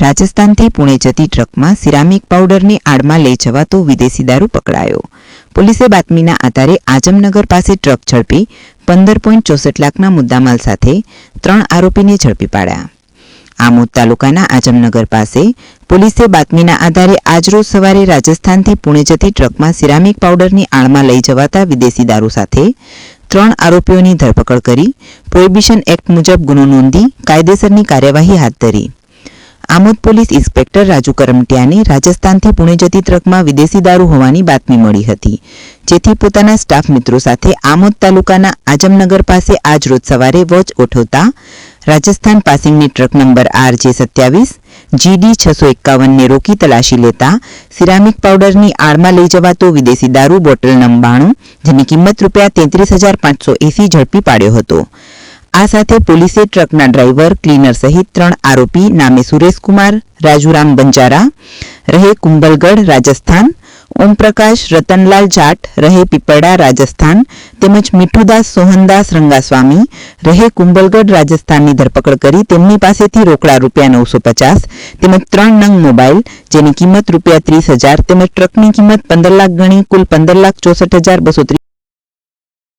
રાજસ્થાનથી પુણે જતી ટ્રકમાં સિરામિક પાવડરની આડમાં લઈ જવાતો વિદેશી દારૂ પકડાયો. પોલીસે બાતમીના આધારે આજમનગર પાસે ટ્રક ઝડપી પંદર પોઈન્ટ ચોસઠ લાખના મુદ્દામાલ સાથે ત્રણ આરોપીને ઝડપી પાડ્યા. આમોદ તાલુકાના આજમનગર પાસે પોલીસે બાતમીના આધારે આજરોજ સવારે રાજસ્થાનથી પુણે જતી ટ્રકમાં સિરામિક પાવડરની આડમાં લઈ જવાતા વિદેશી દારૂ સાથે ત્રણ આરોપીઓની ધરપકડ કરી, પ્રોહિબિશન એક્ટ મુજબ ગુનો નોંધી કાયદેસરની કાર્યવાહી હાથ ધરી. આમોદ પોલીસ ઇન્સ્પેક્ટર રાજુ કરમટિયાને રાજસ્થાનથી પુણે જતી ટ્રકમાં વિદેશી દારૂ હોવાની બાતમી મળી હતી, જેથી પોતાના સ્ટાફ મિત્રો સાથે આમોદ તાલુકાના આજમનગર પાસે આજ રોજ સવારે વોચ ગોઠવતા રાજસ્થાન પાસિંગની ટ્રક નંબર આર જે સત્યાવીસ, જીડી છસો એકાવનને રોકી તલાશી લેતા સિરામિક પાવડરની આડમાં લઈ જવાતો વિદેશી દારૂ બોટલ નંબાણું, જેની કિંમત રૂપિયા તેત્રીસ હજાર પાંચસો એસી ઝડપી પાડ્યો હતો. આ સાથે પોલીસે ટ્રકના ડ્રાઈવર, ક્લીનર સહિત ત્રણ આરોપી નામે સુરેશકુમાર, રાજુરામ બંજારા, રહે કુંભલગઢ, રાજસ્થાન, ઓમપ્રકાશ, રતનલાલ જાટ, રહે પીપળા રાજસ્થાન, તેમજ મીઠુદાસ સોહનદાસ રંગાસ્વામી, રહે કુંભલગઢ, રાજસ્થાનની ધરપકડ કરી તેમની પાસેથી રોકડા રૂપિયા નવસો પચાસ તેમજ ત્રણ નંગ મોબાઈલ, જેની કિંમત રૂપિયા ત્રીસ હજાર તેમજ ટ્રકની કિંમત પંદર લાખ ગણી કુલ પંદર લાખ ચોસઠ હજાર બસો ત્રીસ